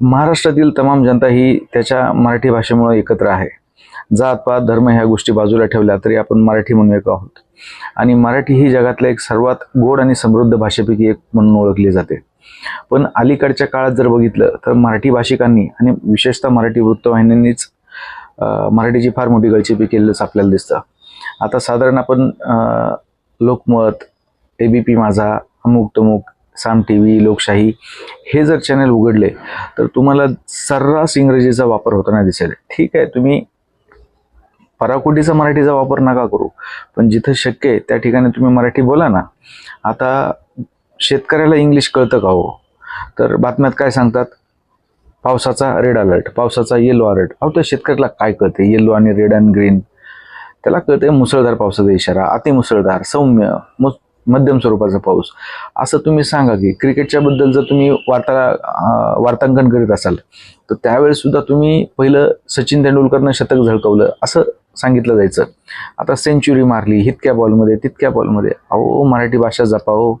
महाराष्ट्रातील तमाम जनता ही त्याच्या मराठी भाषेमुळे एकत्र आहे. जात पात धर्म ह्या गोष्टी बाजूला ठेवल्या तरी आपण मराठी म्हणून एक आहोत. आणि मराठी ही जगातल्या एक सर्वात गोड आणि समृद्ध भाषेपैकी एक म्हणून ओळखली जाते. पण अलीकडच्या काळात जर बघितलं तर मराठी भाषिकांनी आणि विशेषतः मराठी वृत्तवाहिन्यांनीच मराठीची फार मोठी गळचेपी केलेलंच आपल्याला दिसतं. आता साधारण आपण लोकमत ए बी पी माझा अमुक तमुक साम टी व्ही लोकशाही हे जर चॅनल उघडले तर तुम्हाला सर्रास इंग्रजीचा वापर होताना दिसेल. ठीक आहे तुम्ही पराकोटीचा मराठीचा वापर नका करू पण जिथं शक्य आहे त्या ठिकाणी तुम्ही मराठी बोला ना. आता शेतकऱ्याला इंग्लिश कळतं का हो? तर बातम्यात काय सांगतात? पावसाचा रेड अलर्ट पावसाचा येलो अलर्ट अहो तर शेतकऱ्याला काय कळते येलो आणि रेड अँड ग्रीन त्याला कळते मुसळधार पावसाचा इशारा अतिमुसळधार सौम्य मु- मध्यम स्वरूपाचा पाऊस. असं तुम्ही सांगा की क्रिकेटच्या बद्दल जर तुम्ही वार्ता वार्तांकन करीत असाल तर त्यावेळेस सुद्धा तुम्ही पहिलं सचिन तेंडुलकरनं शतक झळकवलं असं सांगितलं जायचं. आता सेंच्युरी मारली इतक्या बॉलमध्ये तितक्या बॉलमध्ये अहो मराठी भाषा जपा हो